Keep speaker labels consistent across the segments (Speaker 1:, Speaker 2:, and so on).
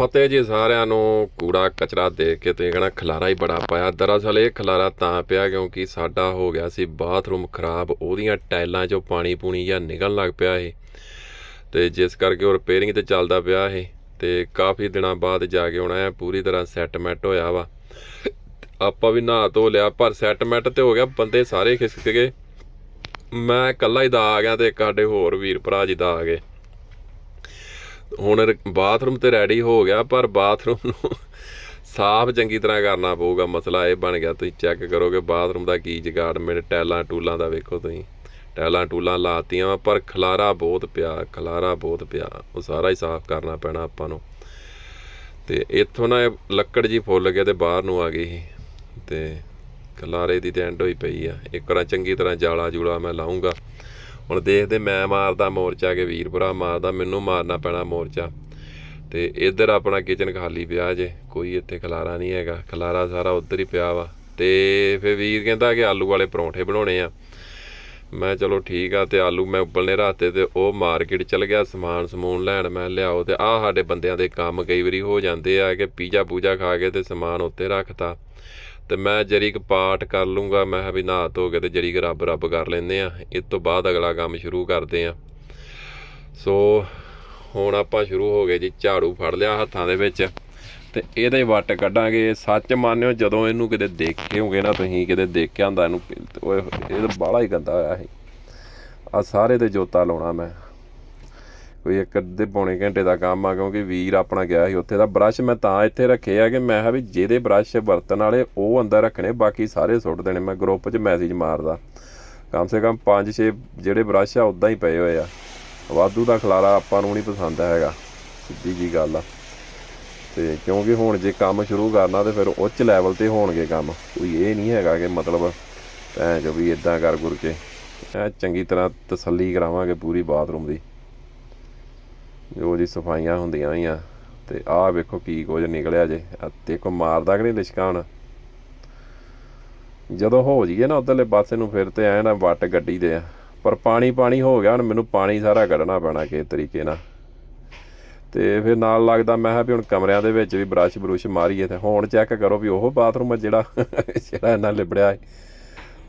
Speaker 1: ਫਤਿਹ ਜੀ ਸਾਰਿਆਂ ਨੂੰ। ਕੂੜਾ, ਕਚਰਾ ਦੇਖ ਕੇ ਤੁਸੀਂ ਕਹਣਾ ਖਲਾਰਾ ਹੀ ਬੜਾ ਪਾਇਆ। ਦਰਅਸਲ ਇਹ ਖਲਾਰਾ ਤਾਂ ਪਿਆ ਕਿਉਂਕਿ ਸਾਡਾ ਹੋ ਗਿਆ ਸੀ ਬਾਥਰੂਮ ਖਰਾਬ। ਉਹਦੀਆਂ ਟਾਈਲਾਂ 'ਚੋਂ ਪਾਣੀ ਪੂਣੀ ਜਾਂ ਨਿਕਲਣ ਲੱਗ ਪਿਆ ਇਹ। ਤੇ ਜਿਸ ਕਰਕੇ ਉਹ ਰਿਪੇਅਰਿੰਗ ਤੇ ਚੱਲਦਾ ਪਿਆ ਇਹ। ਤੇ ਕਾਫੀ ਦਿਨਾਂ ਬਾਅਦ ਜਾ ਕੇ ਆਉਣਾ ਹੈ ਪੂਰੀ ਤਰ੍ਹਾਂ ਸੈਟਮੈਂਟ ਹੋਇਆ ਵਾ। ਆਪਾਂ ਵੀ ਨਹਾ ਧੋ ਲਿਆ, ਪਰ ਸੈਟਮੈਂਟ ਤੇ ਹੋ ਗਿਆ ਬੰਦੇ ਸਾਰੇ ਖਿਸਕ ਗਏ। ਮੈਂ ਇਕੱਲਾ ਹੀ ਦਾ ਆ ਗਿਆ ਤੇ ਇੱਕ ਸਾਡੇ ਹੋਰ ਵੀਰ ਭਰਾ ਜੀ ਦਾ ਆ ਗਏ। ਹੁਣ ਬਾਥਰੂਮ ਤੇ ਰੈਡੀ ਹੋ ਗਿਆ, ਪਰ ਬਾਥਰੂਮ ਨੂੰ ਸਾਫ਼ ਚੰਗੀ ਤਰ੍ਹਾਂ ਕਰਨਾ ਪਊਗਾ ਮਸਲਾ, ਇਹ ਬਣ ਗਿਆ। ਤੁਸੀਂ ਚੈੱਕ ਕਰੋਗੇ ਬਾਥਰੂਮ ਦਾ ਕੀ ਜਗਾੜ, ਮੇਰੇ ਟੈਲਾਂ ਟੂਲਾਂ ਦਾ ਵੇਖੋ ਤੁਸੀਂ। ਟੈਲਾਂ ਟੂਲਾਂ ਲਾਤੀਆਂ ਵਾ, ਪਰ ਖਲਾਰਾ ਬਹੁਤ ਪਿਆ, ਖਲਾਰਾ ਬਹੁਤ ਪਿਆ। ਉਹ ਸਾਰਾ ਹੀ ਸਾਫ਼ ਕਰਨਾ ਪੈਣਾ ਆਪਾਂ ਨੂੰ। ਤੇ ਇੱਥੋਂ ਨਾ ਲੱਕੜ ਜੀ ਫੁੱਲ ਕੇ ਤੇ ਬਾਹਰ ਨੂੰ ਆ ਗਈ ਸੀ। ਤੇ ਖਲਾਰੇ ਦੀ ਤੇ ਐਂਡ ਹੋਈ ਪਈ ਆ। ਇੱਕ ਵਾਰ ਚੰਗੀ ਤਰ੍ਹਾਂ ਜਾਲਾ ਜੂਲਾ ਮੈਂ ਲਾਉਂਗਾ ਹੁਣ ਦੇਖਦੇ ਮੈਂ ਮਾਰਦਾ ਮੋਰਚਾ ਕੇ ਵੀਰਪੁਰਾ ਮਾਰਦਾ, ਮੈਨੂੰ ਮਾਰਨਾ ਪੈਣਾ ਮੋਰਚਾ। ਤੇ ਇੱਧਰ ਆਪਣਾ ਕਿਚਨ ਖਾਲੀ ਪਿਆ ਜੇ, ਕੋਈ ਇੱਥੇ ਖਲਾਰਾ ਨਹੀਂ ਹੈਗਾ। ਖਲਾਰਾ ਸਾਰਾ ਉੱਧਰ ਹੀ ਪਿਆ ਵਾ। ਤੇ ਫਿਰ ਵੀਰ ਕਹਿੰਦਾ ਕਿ ਆਲੂ ਵਾਲੇ ਪਰੌਂਠੇ ਬਣਾਉਣੇ ਆ। ਮੈਂ ਚਲੋ ਠੀਕ ਆ, ਤੇ ਆਲੂ ਮੈਂ ਉਬਲਨੇ ਰਾਤੇ ਤੇ ਉਹ ਮਾਰਕੀਟ ਚਲ ਗਿਆ ਸਮਾਨ ਸਮੂਨ ਲੈਣ। ਮੈਂ ਲਿਆਓ ਤੇ ਆਹ ਸਾਡੇ ਬੰਦਿਆਂ ਦੇ ਕੰਮ ਕਈ ਵਾਰੀ ਹੋ ਜਾਂਦੇ ਆ ਕਿ ਪੀਜ਼ਾ ਪੂਜਾ ਖਾ ਕੇ ਤੇ ਸਮਾਨ ਉੱਤੇ ਰੱਖਤਾ। ਤੇ ਮੈਂ ਜਰੀ ਕੁ ਪਾਠ ਕਰ ਲੂੰਗਾ। ਮੈਂ ਕਿਹਾ ਵੀ ਨਹਾ ਧੋ ਕੇ ਤੇ ਜਰੀ ਰੱਬ ਰੱਬ ਕਰ ਲੈਂਦੇ ਆ। ਇਸ ਤੋਂ ਬਾਅਦ ਅਗਲਾ ਕੰਮ ਸ਼ੁਰੂ ਕਰਦੇ ਆ। ਸੋ ਹੁਣ ਆਪਾਂ ਸ਼ੁਰੂ ਹੋ ਗਏ ਜੀ, ਝਾੜੂ ਫੜ ਲਿਆ ਹੱਥਾਂ ਦੇ ਵਿੱਚ। ਤੇ ਇਹਦੇ ਵੱਟ ਕੱਢਾਂਗੇ। ਸੱਚ ਮੰਨਿਓ, ਜਦੋਂ ਇਹਨੂੰ ਕਿਤੇ ਦੇਖੇ ਹੋਗੇ ਨਾ ਤੁਸੀਂ, ਕਿਤੇ ਦੇਖਿਆ ਹੁੰਦਾ ਇਹਨੂੰ, ਓਏ, ਇਹ ਤਾਂ ਬਾਹਲਾ ਹੀ ਗੰਦਾ ਹੋਇਆ ਸੀ। ਆ ਸਾਰੇ ਤੇ ਜੋਤਾ ਲਾਉਣਾ ਮੈਂ। ਕੋਈ ਇੱਕ ਅੱਧੇ ਪੌਣੇ ਘੰਟੇ ਦਾ ਕੰਮ ਆ, ਕਿਉਂਕਿ ਵੀਰ ਆਪਣਾ ਗਿਆ ਸੀ ਉੱਥੇ ਦਾ ਬ੍ਰਸ਼ ਮੈਂ ਤਾਂ ਇੱਥੇ ਰੱਖੇ ਆ ਕਿ ਮੈਂ ਕਿਹਾ ਵੀ ਜਿਹਦੇ ਬ੍ਰਸ਼ ਵਰਤਣ ਵਾਲੇ ਉਹ ਅੰਦਰ ਰੱਖਣੇ, ਬਾਕੀ ਸਾਰੇ ਸੁੱਟ ਦੇਣੇ, ਮੈਂ ਗਰੁੱਪ 'ਚ ਮੈਸੇਜ ਮਾਰਦਾ। ਕਮ ਸੇ ਕਮ 5-6 ਜਿਹੜੇ ਬ੍ਰਸ਼ ਆ ਉਦਾਂ ਹੀ ਪਏ ਹੋਏ ਆ। ਵਾਧੂ ਦਾ ਖਲਾਰਾ ਆਪਾਂ ਨੂੰ ਨਹੀਂ ਪਸੰਦ ਹੈਗਾ, ਸਿੱਧੀ ਜੀ ਗੱਲ ਆ। ਤੇ ਕਿਉਂਕਿ ਹੁਣ ਜੇ ਕੰਮ ਸ਼ੁਰੂ ਕਰਨਾ ਤੇ ਫਿਰ ਉੱਚ ਲੈਵਲ ਤੇ ਹੋਣਗੇ ਕੰਮ। ਕੋਈ ਇਹ ਨਹੀਂ ਹੈਗਾ ਕਿ ਮਤਲਬ ਭੈਣ ਜੋ ਵੀ ਇਦਾਂ ਕਰ ਗੁਰ ਕੇ। ਐ ਚੰਗੀ ਤਰ੍ਹਾਂ ਤਸੱਲੀ ਕਰਾਵਾਂਗੇ ਪੂਰੀ ਬਾਥਰੂਮ ਦੀ। ਜੋ ਜੀ ਸਫਾਈਆਂ ਹੁੰਦੀਆਂ ਹੋਈਆਂ। ਤੇ ਆਹ ਵੇਖੋ ਕੀ ਕੁਝ ਨਿਕਲਿਆ ਜੇ। ਆਹ ਦੇਖੋ ਮਾਰਦਾ ਕਿ ਨਹੀਂ ਲਿਸ਼ਕਾ ਹੁਣ। ਜਦੋਂ ਹੋ ਜੀਏ ਨਾ ਉਧਰਲੇ ਪਾਸੇ ਨੂੰ ਫਿਰ ਤੇ ਐ ਨਾ ਵੱਟ ਗੱਡੀ ਦੇ ਆ। ਪਰ ਪਾਣੀ ਪਾਣੀ ਹੋ ਗਿਆ ਹੁਣ, ਮੈਨੂੰ ਪਾਣੀ ਸਾਰਾ ਕੱਢਣਾ ਪੈਣਾ ਕਿਸ ਤਰੀਕੇ ਨਾਲ। ਤੇ ਫਿਰ ਨਾਲ ਲੱਗਦਾ ਮੈਂ ਕਿਹਾ ਵੀ ਹੁਣ ਕਮਰਿਆਂ ਦੇ ਵਿੱਚ ਵੀ ਬ੍ਰਸ਼ ਬਰੁਸ਼ ਮਾਰੀਏ ਤੇ ਹੁਣ ਚੈੱਕ ਕਰੋ ਵੀ ਉਹ ਬਾਥਰੂਮ ਆ ਜਿਹੜਾ ਜਿਹੜਾ ਇਹਨਾਂ ਲਿਬੜਿਆ ਹੈ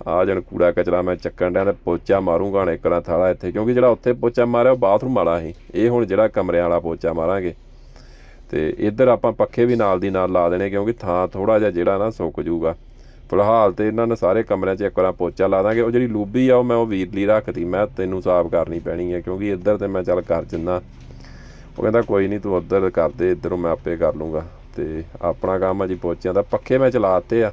Speaker 1: ਆ ਜਣ ਕੂੜਾ ਕਚਰਾ ਮੈਂ ਚੱਕਣ ਡਿਆ ਤੇ ਪੋਚਾ ਮਾਰੂੰਗਾ ਹੁਣ ਇੱਕ ਰਾਂ ਥਾਲਾ ਇੱਥੇ, ਕਿਉਂਕਿ ਜਿਹੜਾ ਉੱਥੇ ਪੋਚਾ ਮਾਰਿਆ ਉਹ ਬਾਥਰੂਮ ਵਾਲਾ ਸੀ। ਇਹ ਹੁਣ ਜਿਹੜਾ ਕਮਰਿਆਂ ਵਾਲਾ ਪੋਚਾ ਮਾਰਾਂਗੇ। ਤੇ ਇੱਧਰ ਆਪਾਂ ਪੱਖੇ ਵੀ ਨਾਲ ਦੀ ਨਾਲ ਲਾ ਦੇਣੇ, ਕਿਉਂਕਿ ਥਾਂ ਥੋੜਾ ਜਿਹਾ ਜਿਹੜਾ ਨਾ ਸੁੱਕ ਜੂਗਾ ਫਿਲਹਾਲ ਤੇ ਇਹਨਾਂ ਨੇ ਸਾਰੇ ਕਮਰਿਆਂ 'ਚ ਇੱਕ ਵਾਰ ਪੋਚਾ ਲਾ ਦਾਂਗੇ। ਉਹ ਜਿਹੜੀ ਲੂਬੀ ਆ, ਉਹ ਮੈਂ ਉਹ ਵੀਰਲੀ ਰੱਖਤੀ। ਮੈਂ ਤੈਨੂੰ ਸਾਫ਼ ਕਰਨੀ ਪੈਣੀ ਹੈ ਕਿਉਂਕਿ ਇੱਧਰ ਤੇ ਮੈਂ ਚੱਲ ਕਰ ਜਿੰਨਾ ਉਹ ਕਹਿੰਦਾ, ਕੋਈ ਨਹੀਂ, ਤੂੰ ਉੱਧਰ ਕਰ ਦੇ, ਇੱਧਰੋਂ ਮੈਂ ਆਪੇ ਕਰ ਲੂੰਗਾ। ਤੇ ਆਪਣਾ ਕੰਮ ਆ ਜੀ ਪੋਚਿਆਂ ਦਾ। ਪੱਖੇ ਮੈਂ ਚਲਾਤੇ ਆ।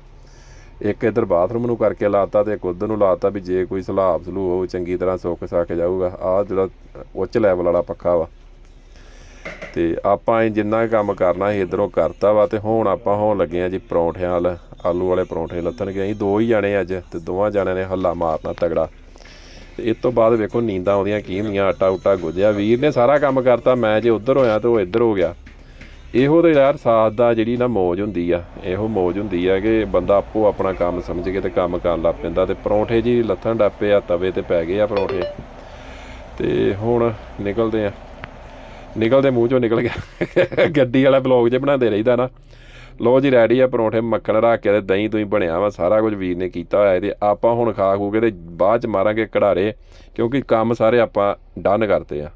Speaker 1: ਇੱਕ ਇੱਧਰ ਬਾਥਰੂਮ ਨੂੰ ਕਰਕੇ ਲਾਤਾ ਤੇ ਇੱਕ ਉੱਧਰ ਨੂੰ ਲਾਤਾ ਵੀ ਜੇ ਕੋਈ ਸਲਾਬ ਸਲੂ ਉਹ ਚੰਗੀ ਤਰ੍ਹਾਂ ਸੁੱਕ ਸਕ ਜਾਊਗਾ। ਆਹ ਜਿਹੜਾ ਉੱਚ ਲੈਵਲ ਵਾਲਾ ਪੱਖਾ ਵਾ। ਤੇ ਆਪਾਂ ਇਹ ਜਿੰਨਾ ਕੰਮ ਕਰਨਾ ਸੀ, ਇਧਰੋਂ ਕਰਤਾ ਵਾ ਤੇ ਹੁਣ ਆਪਾਂ ਹੋਣ ਲੱਗੇ ਆ ਜੀ ਪਰੌਂਠਿਆਂ ਵਾਲ। ਆਲੂ ਵਾਲੇ ਪਰੌਂਠੇ ਲੱਥਣਗੇ ਅਸੀਂ, ਦੋ ਹੀ ਜਾਣੇ ਅੱਜ ਤੇ ਦੋਵਾਂ ਜਾਣਿਆਂ ਨੇ ਹੱਲਾ ਮਾਰਨਾ ਤਗੜਾ। ਤੇ ਇਸ ਤੋਂ ਬਾਅਦ ਵੇਖੋ ਨੀਂਦਾਂ ਆਉਂਦੀਆਂ, ਕੀ ਹੁੰਦੀਆਂ ਆਟਾ ਉਟਾ ਗੁੱਜਿਆ ਵੀਰ ਨੇ ਸਾਰਾ ਕੰਮ ਕਰਤਾ, ਮੈਂ ਜੇ ਉੱਧਰ ਹੋਇਆ ਤੇ ਉਹ ਇੱਧਰ ਹੋ ਗਿਆ। ਇਹੋ ਤੇ ਯਾਰ ਸਾਥ ਦਾ ਜਿਹੜੀ ਨਾ ਮੌਜ ਹੁੰਦੀ ਆ, ਇਹੋ ਮੌਜ ਹੁੰਦੀ ਆ ਕਿ ਬੰਦਾ ਆਪੋ ਆਪਣਾ ਕੰਮ ਸਮਝ ਕੇ ਤੇ ਕੰਮ ਕਰਨ ਲੱਗ ਪੈਂਦਾ ਤੇ ਪਰੌਂਠੇ ਜੀ ਲੱਥਣ ਡੱਪੇ ਆ, ਤਵੇ ਤੇ ਪੈ ਗਏ ਆ ਪਰੌਂਠੇ। ਤੇ ਹੁਣ ਨਿਕਲਦੇ ਆ। ਨਿਕਲਦੇ ਮੂੰਹ ਚੋਂ ਨਿਕਲ ਗਿਆ। ਗੱਡੀ ਵਾਲਾ ਬਲੌਗ ਜੇ ਬਣਾਉਂਦੇ ਰਹੀਦਾ ਨਾ ਲੋ ਜੀ ਰੈਡੀ ਆ ਪਰੌਂਠੇ ਮੱਖਣ ਰੱਖ ਕੇ ਤੇ ਦਹੀਂ ਤੋਂ ਬਣਿਆ ਵਾ, ਸਾਰਾ ਕੁਝ ਵੀਰ ਨੇ ਕੀਤਾ ਹੋਇਆ ਤੇ ਆਪਾਂ ਹੁਣ ਖਾ ਖੂ ਕੇ ਤੇ ਬਾਅਦ ਚ ਮਾਰਾਂਗੇ ਕਢਾਰੇ, ਕਿਉਂਕਿ ਕੰਮ ਸਾਰੇ ਆਪਾਂ ਡਨ ਕਰਤੇ ਆ।